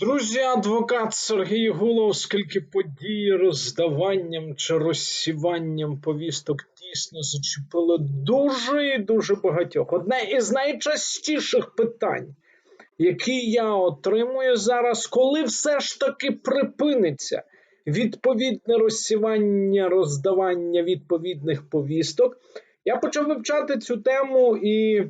Друзі, адвокат Сергій Гулов, скільки подій роздаванням чи розсіванням повісток дійсно зачепило дуже і дуже багатьох. Одне із найчастіших питань, які я отримую зараз, коли все ж таки припиниться відповідне розсівання, роздавання відповідних повісток, я почав вивчати цю тему і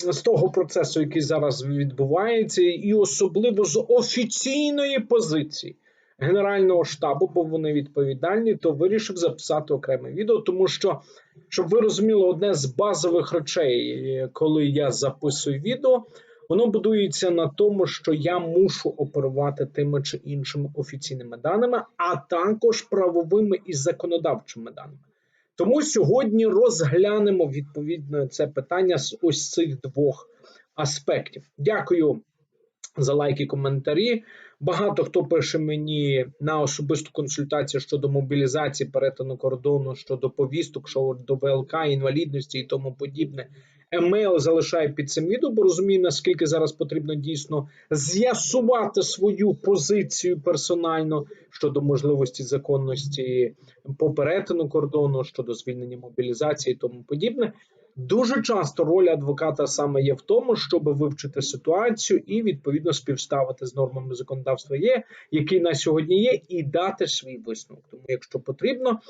з того процесу, який зараз відбувається, і особливо з офіційної позиції Генерального штабу, бо вони відповідальні, то вирішив записати окреме відео, тому що, щоб ви розуміли, одне з базових речей, коли я записую відео, воно будується на тому, що я мушу оперувати тими чи іншими офіційними даними, а також правовими і законодавчими даними. Тому сьогодні розглянемо відповідно це питання з ось цих двох аспектів. Дякую за лайки, коментарі. Багато хто пише мені на особисту консультацію щодо мобілізації, перетину кордону, щодо повісток, щодо ВЛК, інвалідності і тому подібне. Емейл залишаю під цим бо розумію, наскільки зараз потрібно дійсно з'ясувати свою позицію персонально щодо можливості законності по перетину кордону, щодо звільнення мобілізації і тому подібне. Дуже часто роль адвоката саме є в тому, щоб вивчити ситуацію і відповідно співставити з нормами законодавства є, який на сьогодні є, і дати свій висновок. Тому, якщо потрібно,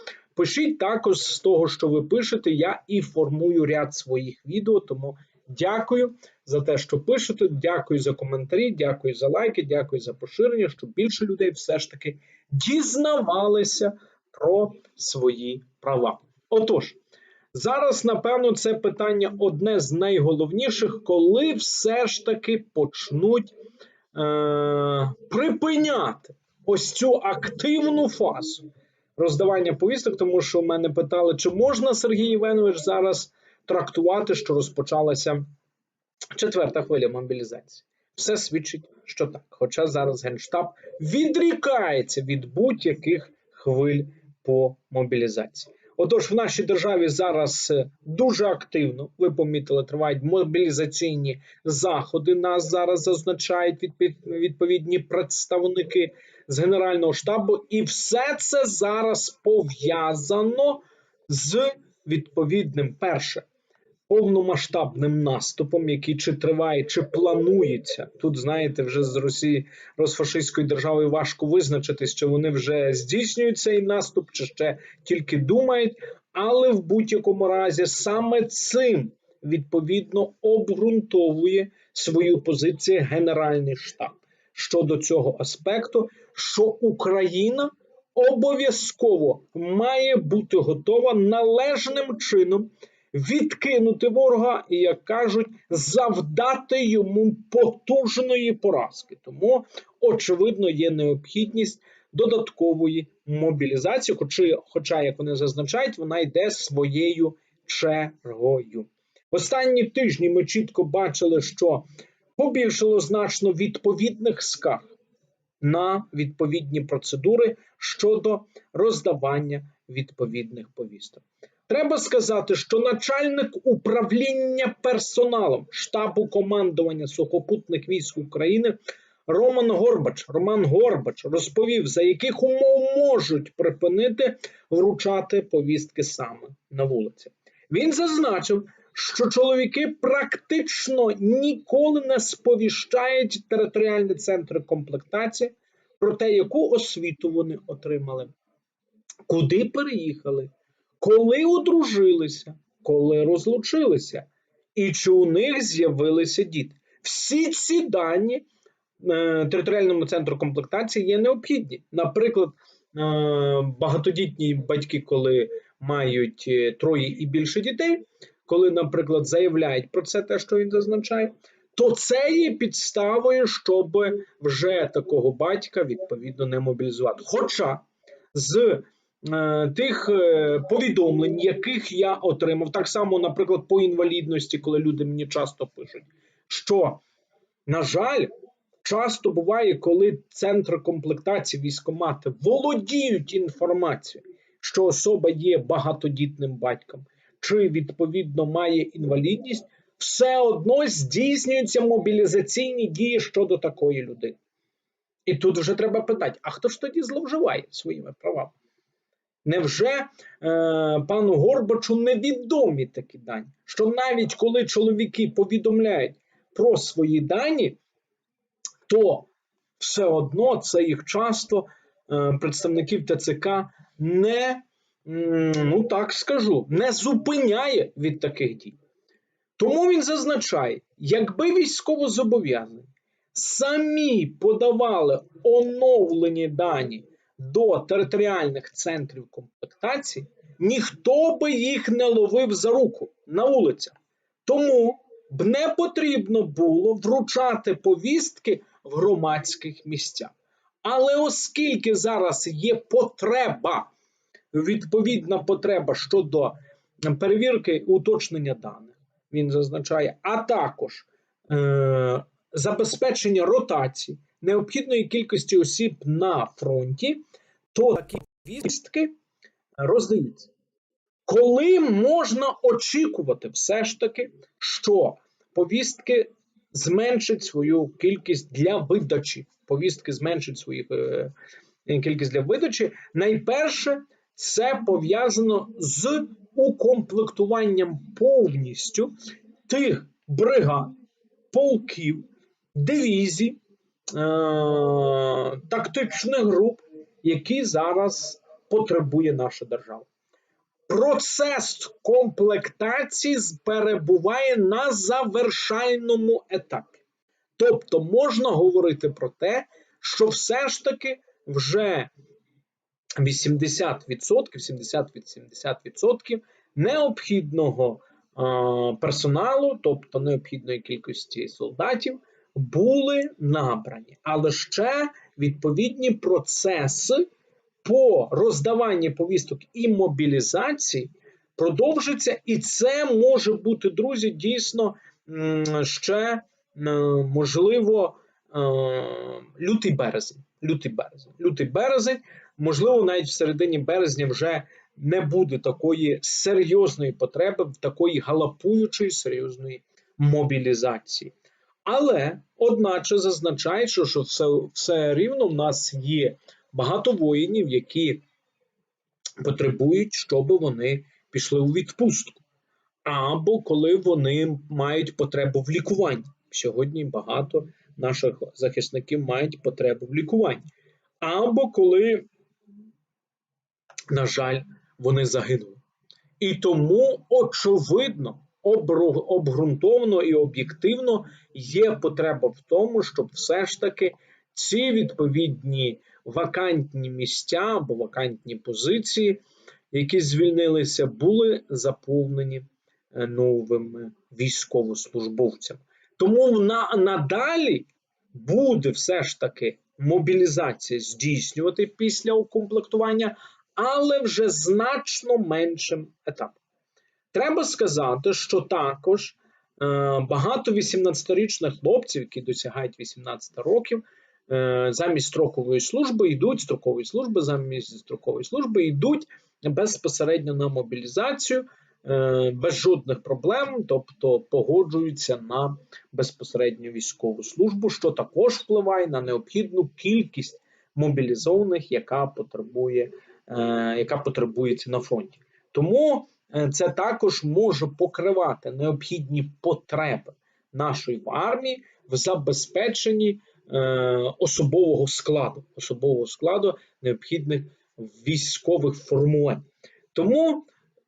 пишіть також з того, що ви пишете. Я і формую ряд своїх відео. Тому дякую за те, що пишете. Дякую за коментарі, дякую за лайки, дякую за поширення, щоб більше людей все ж таки дізнавалися про свої права. Отож. Зараз, напевно, це питання одне з найголовніших, коли все ж таки почнуть е- припиняти ось цю активну фазу роздавання повісток, тому що мене питали, чи можна Сергій Іванович зараз трактувати, що розпочалася четверта хвиля мобілізації. Все свідчить, що так. Хоча зараз Генштаб відрікається від будь-яких хвиль по мобілізації. Отож, в нашій державі зараз е, дуже активно, ви помітили, тривають мобілізаційні заходи. Нас зараз зазначають відповідні представники з Генерального штабу, і все це зараз пов'язано з відповідним перше повномасштабним наступом, який чи триває, чи планується. Тут, знаєте, вже з Росії розфашистської держави важко визначитись, чи вони вже здійснюють цей наступ, чи ще тільки думають. Але в будь-якому разі саме цим відповідно обґрунтовує свою позицію Генеральний штаб щодо цього аспекту, що Україна обов'язково має бути готова належним чином відкинути ворога і, як кажуть, завдати йому потужної поразки. Тому, очевидно, є необхідність додаткової мобілізації, хоча, як вони зазначають, вона йде своєю чергою. Останні тижні ми чітко бачили, що побільшало значно відповідних скарг на відповідні процедури щодо роздавання відповідних повісток. Треба сказати, що начальник управління персоналом штабу командування сухопутних військ України Роман Горбач Роман Горбач розповів, за яких умов можуть припинити вручати повістки саме на вулиці. Він зазначив, що чоловіки практично ніколи не сповіщають територіальні центри комплектації про те, яку освіту вони отримали, куди переїхали коли одружилися, коли розлучилися, і чи у них з'явилися діти. Всі ці дані е, територіальному центру комплектації є необхідні. Наприклад, е, багатодітні батьки, коли мають е, троє і більше дітей, коли, наприклад, заявляють про це те, що він зазначає, то це є підставою, щоб вже такого батька відповідно не мобілізувати. Хоча з тих е, повідомлень, яких я отримав, так само, наприклад, по інвалідності, коли люди мені часто пишуть, що, на жаль, часто буває, коли центри комплектації військомати володіють інформацією, що особа є багатодітним батьком, чи відповідно має інвалідність, все одно здійснюються мобілізаційні дії щодо такої людини. І тут вже треба питати: а хто ж тоді зловживає своїми правами? Невже е, пану Горбачу невідомі такі дані? Що навіть коли чоловіки повідомляють про свої дані, то все одно це їх часто е, представників ТЦК не, ну так скажу, не зупиняє від таких дій. Тому він зазначає, якби військовозобов'язані самі подавали оновлені дані до територіальних центрів комплектації, ніхто би їх не ловив за руку на вулицях. Тому б не потрібно було вручати повістки в громадських місцях. Але оскільки зараз є потреба, відповідна потреба щодо перевірки уточнення даних, він зазначає, а також е, забезпечення ротації необхідної кількості осіб на фронті, то такі повістки роздаються. Коли можна очікувати все ж таки, що повістки зменшить свою кількість для видачі, повістки зменшить свою е, кількість для видачі, найперше це пов'язано з укомплектуванням повністю тих бригад, полків, дивізій, е, тактичних груп, які зараз потребує наша держава. Процес комплектації перебуває на завершальному етапі. Тобто можна говорити про те, що все ж таки вже 80%, 70-80% необхідного е, персоналу, тобто необхідної кількості солдатів, були набрані. Але ще відповідні процеси по роздаванні повісток і мобілізації продовжиться, і це може бути, друзі, дійсно ще можливо лютий березень. Лютий березень. Лютий березень, можливо, навіть в середині березня вже не буде такої серйозної потреби, в такої галапуючої серйозної мобілізації. Але, одначе, зазначає, що все, все рівно в нас є багато воїнів, які потребують, щоб вони пішли у відпустку, або коли вони мають потребу в лікуванні. Сьогодні багато наших захисників мають потребу в лікуванні, або коли, на жаль, вони загинули. І тому, очевидно, обґрунтовано і об'єктивно є потреба в тому, щоб все ж таки ці відповідні вакантні місця або вакантні позиції, які звільнилися, були заповнені е, новими військовослужбовцями. Тому на, надалі буде все ж таки мобілізація здійснювати після укомплектування, але вже значно меншим етапом. Треба сказати, що також е, багато 18-річних хлопців, які досягають 18 років, е, замість строкової служби йдуть строкової служби, замість строкової служби йдуть безпосередньо на мобілізацію. Е, без жодних проблем, тобто погоджуються на безпосередню військову службу, що також впливає на необхідну кількість мобілізованих, яка потребує, яка потребується на фронті. Тому це також може покривати необхідні потреби нашої армії в забезпеченні особового складу, особового складу необхідних військових формувань. Тому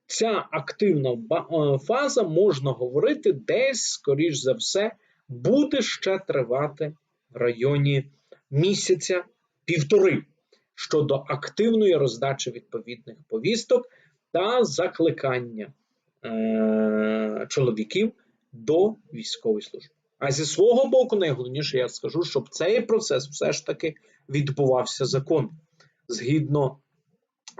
ця активна е, фаза, можна говорити, десь, скоріш за все, буде ще тривати в районі місяця півтори щодо активної роздачі відповідних повісток та закликання е- чоловіків до військової служби. А зі свого боку, найголовніше, я скажу, щоб цей процес все ж таки відбувався законно згідно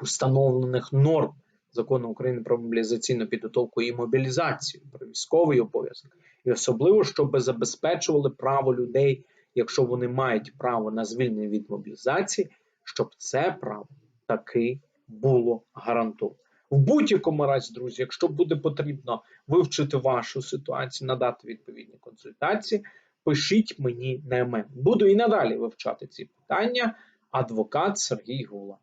встановлених норм закону України про мобілізаційну підготовку і мобілізацію, про військовий обов'язок, і особливо, щоб забезпечували право людей, якщо вони мають право на звільнення від мобілізації, щоб це право таки було гарантовано. В будь-якому разі, друзі, якщо буде потрібно вивчити вашу ситуацію, надати відповідні консультації, пишіть мені на емейл. Буду і надалі вивчати ці питання. Адвокат Сергій Гула.